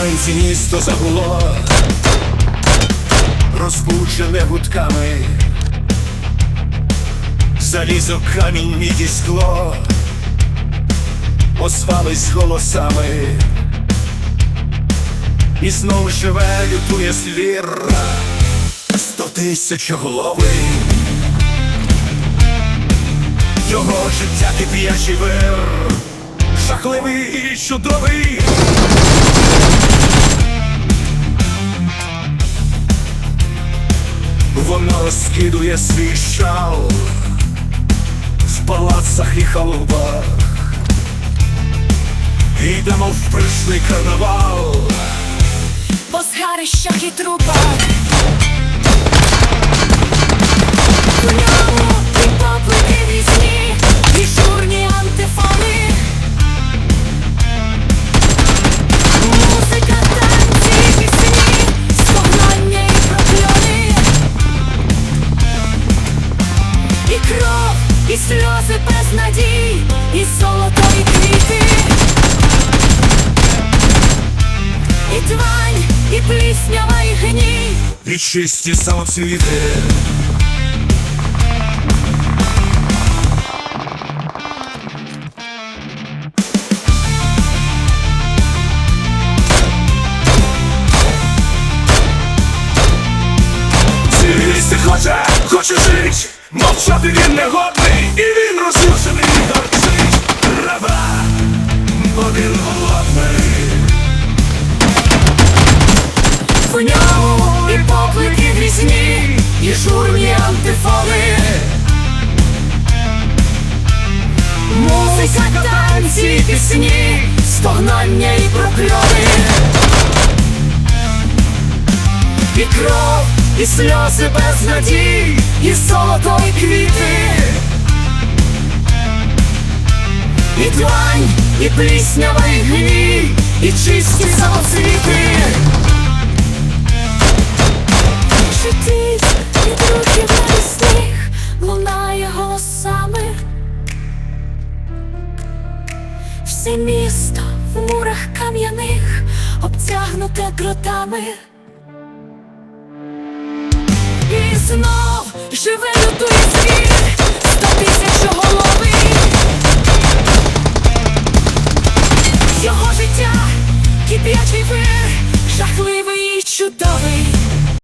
Вранці місто загуло, розбуджене гудками, залізо, камінь, міді скло, озвались голосами, і знов живе, лютує звір, сто тисячоголовий, його життя кип'ячий вир, жахливий і чудовий. Розкидує свій шал в палацах і халубах, Йдемо в пишний карнавал по згарищах і трупах. І сльози без надій, і золото, і квіти. І твань, і пліснява, і гній. і чисті самоцвіти хоче, хоче жить, мовчати він не годний, і він розрушений торчить Раба, бо він голодний В ньому і поклики різні, і журні антифони. Музика, танці, пісні, стогнання і прокльони. І кров, і сльози без надій, і золото, і квіти. І длань, і пліснява, і гній, і чисті самоцвіти. Шипить від рухів навесних лунає голосами. Все місто в мурах кам'яних обтягнуте ґротами. Знов живе лютує звір, сто тисячоголовий. Його життя кип'ячий вир, жахливий і чудовий.